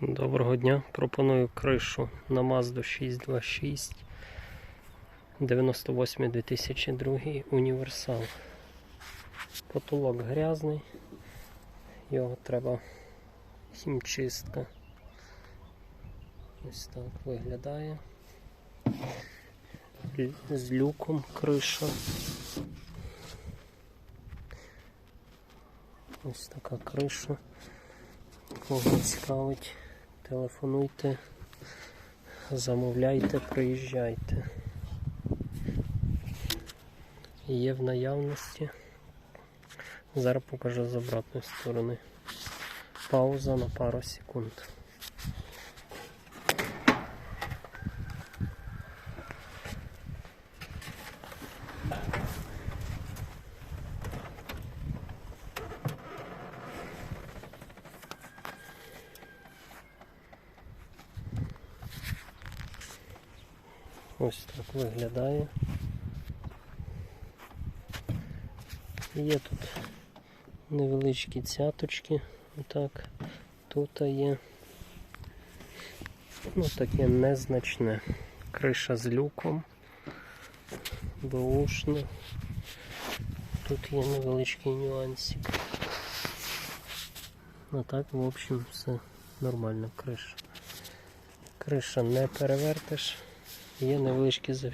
Доброго дня. Пропоную кришу на Mazda 626 98 2002 універсал. Потолок грязний, його треба хімчистка. Ось так виглядає. З люком криша. Ось така криша. Кого цікавить, телефонуйте, замовляйте, приїжджайте. Є в наявності. Зараз покажу з обратної сторони. Пауза на пару секунд. Ось так виглядає. Є тут невеличкі цяточки, отак. Тут є. Ну, таке незначне. Криша з люком. Бушна. Тут є невеличкий нюансик. А так, в общем, все нормально криша. Криша не перевертиш. Є невеличкі нюансики